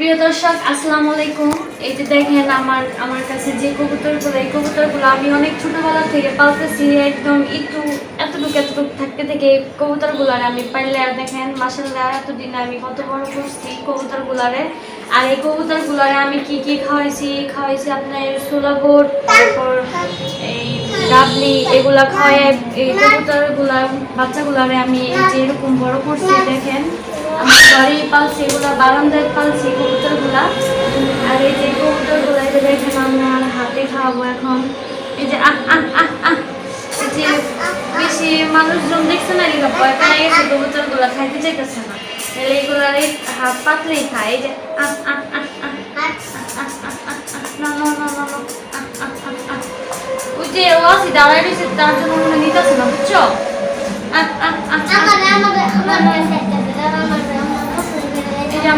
প্রিয় দর্শক, আসসালামু আলাইকুম। এই যে দেখেন আমার আমার কাছে যে কবুতরগুলো, এই কবুতরগুলো আমি অনেক ছোটবেলা থেকে পালতেছি, একদম একটু এতটুকু এতটুকু থাকতে থেকে এই কবুতরগুলারে আমি পাইলে আর দেখেন মাসাল্লাহ এতদিন আমি কত বড় করছি কবুতরগুলারে। আর এই কবুতরগুলারে আমি কি কি খাওয়াইছি? খাওয়াইছি আপনার সোলাবোট তারপর এই ডাবলি, এগুলা খাওয়াই, এই কবুতরগুলা, বাচ্চাগুলারে আমি এই যে এরকম বড় করছি, দেখেন। ঘরেই পালছি এগুলা বারান্দায় পালছি কবুতরগুলা আর এই যে কবুতরগুলা যে দেখেন আমি আমার হাতে খাওয়াবো এখন এই যে আহ আহ আহ আহ বেশি মানুষজন দেখছে না এগুলো ভয় পেয়ে গেছে কবুতরগুলা খাইতে চাইতেছে না তাহলে এগুলার এই হাত পাতলেই খায় এই যে আহ আহ আহ ওই যে ও আছে দাঁড়ায় রয়েছে তার জন্য মনে হয় নিতেছে না বুঝছ আহ আহ আহ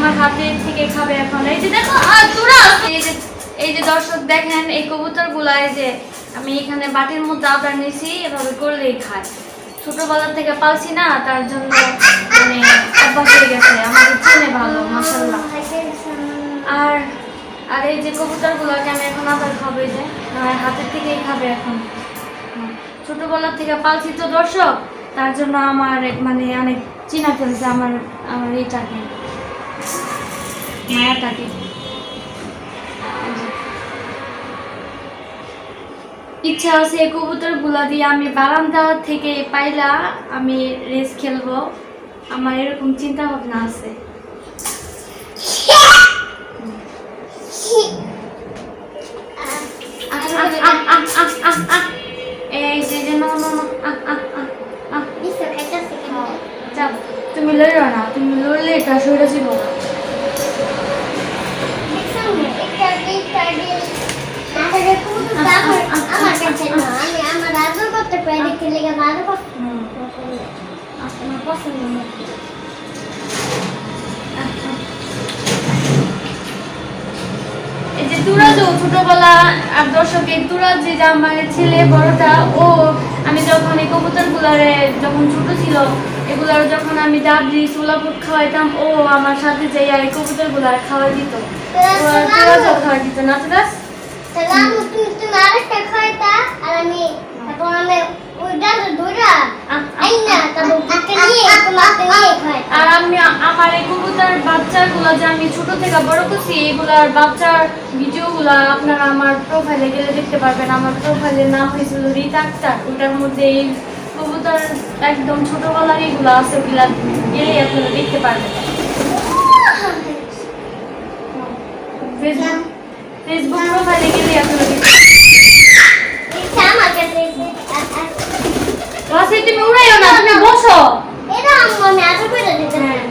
আমার হাতে থেকে খাবে এখন। এই যে দেখো তোরা এই যে এই যে দর্শক দেখেন, এই কবুতরগুলা এই যে আমি এখানে বাটির মধ্যে আবার নিয়েছি, এভাবে করলেই খায়। ছোটবেলা থেকে পালছি না, তার জন্য মানে অভ্যাস হয়ে গেছে আমাকে চেনে ভালো আর আর এই যে কবুতর গুলাকে আমি এখন আবার খাব যে আমার হাতের থেকেই খাবে এখন। ছোটবেলা থেকে পালছি তো দর্শক, তার জন্য আমার মানে অনেক চিনা ফেলছে আমার আমার এইটাকে। হ্যাঁ কাকি ইচ্ছা আছে কবুতরগুলা দিয়ে আমি বারান্দা থেকে পাইলা আমি রেস খেলব। আমার এরকম চিন্তা ভাবনা আছে তুমি লড়ো না তুমি লড়লে এটা সরে জীবন ছোটবেলা ছেলে বড়টা, ও, আমি যখন এই কবুতরগুলার যখন ছোট ছিল, এগুলার যখন আমি ডাবলি সোলাপুর খাওয়াইতাম, ও আমার সাথে যে আর এই কবুতরগুলার খাওয়াই দিত। খাওয়াই দিত। না আর না আর আমি আমার এই কবুতর বাচ্চাগুলো যে আমি ছোট থেকে বড় করছি এগুলার বাচ্চার ভিডিওগুলো আপনারা আমার প্রোফাইলে গেলে দেখতে পারবেন আমার প্রোফাইলের নাম হয়েছিল রিত আক্তার ওটার মধ্যে এই কবুতর একদম ছোটবেলার এগুলো আছে ওগুলা গেলে আপনারা দেখতে পারবেন। ফেসবুক ফেসবুক প্রোফাইলে গেলে এত রসে তুমি উড়াইও না তুমি বসো এটা আমি আশা করে দিতে হ্যাঁ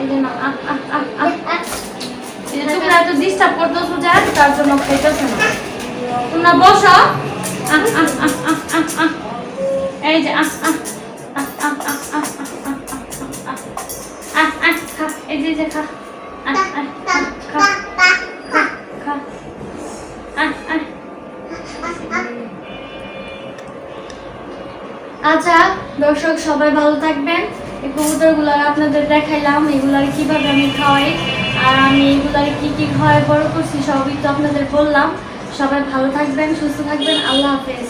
এই জন্য আহ আহ আহ আহ তোমরা তো ডিস্টার্ব করতেছো যা তার জন্য খাইতেছো না তোমরা বসো এই যে এই যে খা আচ্ছা দর্শক, সবাই ভালো থাকবেন। এই কবুতরগুলো আপনাদের দেখাইলাম, এগুলার কীভাবে আমি খাওয়াই, আর আমি এগুলার কি কি খাওয়াই, বড় করছি, সবই তো আপনাদের বললাম। সবাই ভালো থাকবেন, সুস্থ থাকবেন, আল্লাহ হাফেজ।